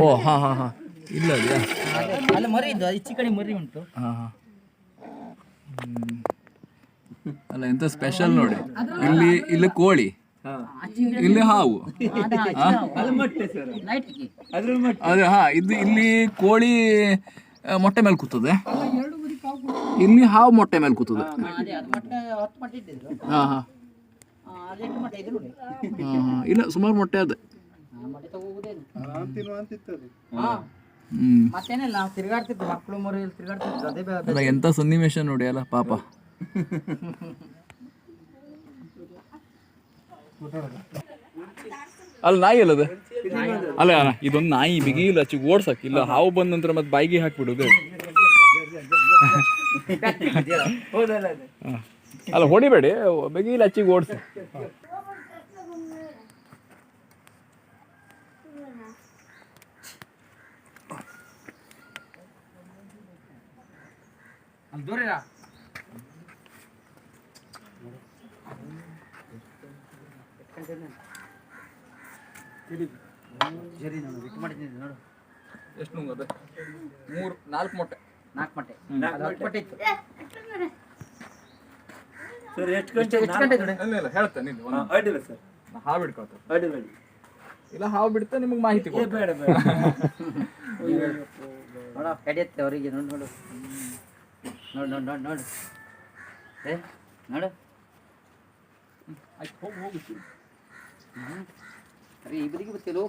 ಓ ಹಾಂ ಹಾಂ ಹಾಂ. ಇಲ್ಲ ಅದೆಯಾ ಅದೇ, ಅಲ್ಲಿ ಮರಿ ಇದ್ದು ಈಚೆ ಕಡೆ ಮರಿ ಉಂಟು. ಹಾಂ ಹಾಂ. ಅಲ್ಲ ಎಂತ ಸ್ಪೆಷಲ್ ನೋಡಿ. ಇಲ್ಲಿ ಇಲ್ಲಿ ಕೋಳಿ. ಇಲ್ಲಿ ಹಾವು. ಅದೇ ಹಾ ಇದು ಇಲ್ಲಿ ಕೋಳಿ ಮೊಟ್ಟೆ ಮೇಲೆ ಕೂತದೆ. ಇಲ್ಲಿ ಹಾವು ಮೊಟ್ಟೆ ಮೇಲೆ ಕೂತದೆ. ಹಾ ಹಾ ಆ, ಅಲ್ಲಿ ಎಂಟು ಮೊಟ್ಟೆ ಇದ್ರು ನೋಡಿ ಹಾ. ಇಲ್ಲ ಸುಮಾರು ಮೊಟ್ಟೆ ಅದೇ. ಮತ್ತೇನಿಲ್ಲ? ಮಕ್ಕಳು ಅದೇ ಅಲ್ಲ ಎಂತ ಸನ್ನಿವೇಶ ನೋಡಿ ಅಲ್ಲ ಪಾಪ. ಅಲ್ಲ ನಾಯಿ ಅಲ್ಲದ ಅಲ್ಲ ಇದೊಂದು ನಾಯಿ ಬಿಗಿಲ್ಲ ಹಚ್ಚಿ ಓಡ್ಸಕ್ ಇಲ್ಲ ಹಾವು ಬಂದ ನಂತರ ಮತ್ತೆ ಬಾಯಿಗೆ ಹಾಕ್ಬಿಡುದು. ಹಾ. ಅಲ್ಲ ಹೊಡಿಬೇಡಿ. ಬಿಗಿಲ್ಲ ಹಚ್ಚಿಗೆ ಓಡಿಸಿ. ಎಷ್ಟು ಮೂರು ನಾಲ್ಕು ಮೊಟ್ಟೆ. ನಾಲ್ಕು ಮೊಟ್ಟೆ. ನಾಲ್ಕು ಮೊಟ್ಟೆ ಇತ್ತು. ಸರ್ ಎಷ್ಟು ಗಂಟೆ ಎಷ್ಟು ಗಂಟೆ ನೋಡಿ. ಇಲ್ಲ ಇಲ್ಲ ಹೇಳ್ತೇನೆ ನಿಲ್ಲಿ. ಒಂದು ಅಡ್ಡಿಲ್ಲ ಸರ್. ಹಾವು ಹಿಡ್ಕೊಳ್ತೇನೆ ಅಡ್ಡಿಲ್ಲ ಅಡ್ಡಿ ಇಲ್ಲ ಹಾವು ಬಿಡ್ತಾ ನಿಮಗೆ ಮಾಹಿತಿ ಏ ಬೇಡ ಬೇಡ. ನೋಡ ಕಡಿಯತ್ತೆ ಅವರಿಗೆ ನೋಡು ನೋಡು. ನೋಡು ನೋಡು ನೋಡು ನೋಡು. ಏ ನೋಡು. ಆಯ್ತು ಹೋಗಿ ಹೋಗು ಹ್ಮ್. ಅರೆ ಇಬ್ಬರಿಗೆ ಗೊತ್ತಿಲ್ಲ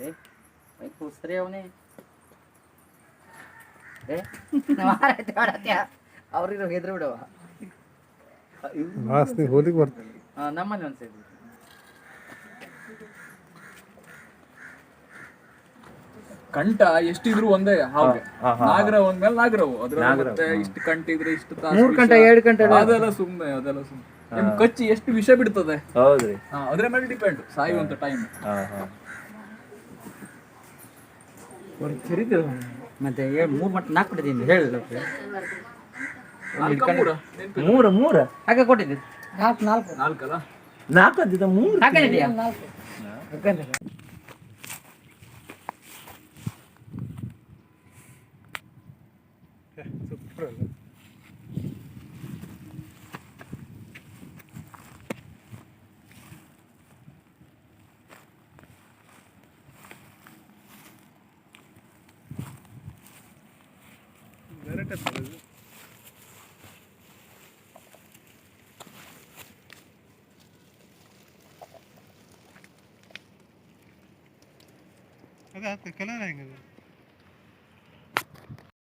ಏ ಅವನೇ. ಅವ್ರಿಗೆ ಹೆದ್ರು ಬಿಡವ ವಾಸನೆ ಹೋಲಿಗೆ ಬರ್ತದೆ. ನಮ್ಮಲ್ಲಿ ಒಂದು ಸೈಡ್ ಕಂಠ ಎಷ್ಟಿದ್ರು ಒಂದೇ ಹಾಗೆ ನಾಗರ ಒಂದ್ಮೇಲೆ ನಾಗರವು. ಅದ್ರ ಇಷ್ಟು ಕಂಠ ಇದ್ರೆ ಇಷ್ಟು ತಾಸು ಮೂರು. ಗಂಟೆ ಎರಡು ಗಂಟೆ ಅದೆಲ್ಲ ಸುಮ್ಮನೆ ಅದೆಲ್ಲ ಸುಮ್ಮನೆ ನಿಮ್ ಕಚ್ಚಿ ಎಷ್ಟು ವಿಷ ಬಿಡ್ತದೆ? ಹೌದ್ರಿ. ಅದ್ರ ಮೇಲೆ ಡಿಪೆಂಡ್ ಸಾಯುವಂತ ಟೈಮ್ ಹಾ. ಹಾ ಮತ್ತೆ ಏಳು ಮೂರು ಮಟ್ಟ ನಾಲ್ಕು ಕೊಟ್ಟಿದ್ದೀನಿ ಹೇಳಿಲ್ಲ ಮೂರ. ಮೂರ ಹಾಗೆ ಕೊಟ್ಟಿದ್ದೆ. ನಾಲ್ಕು ನಾಲ್ಕು. ನಾಲ್ಕಲ್ಲ? ನಾಲ್ಕು ಅದ್ದಿದ ಮೂರು ಹಾಕೊಂಡಿದ್ಯಾ ಸೂಪರ್ ಅಲ್ಲ. ವೆರೈಟಿ ಅಲ್ಲ ಇದು? ಅದೇ ಕಲರ್ ಹೆಂಗಿದೆ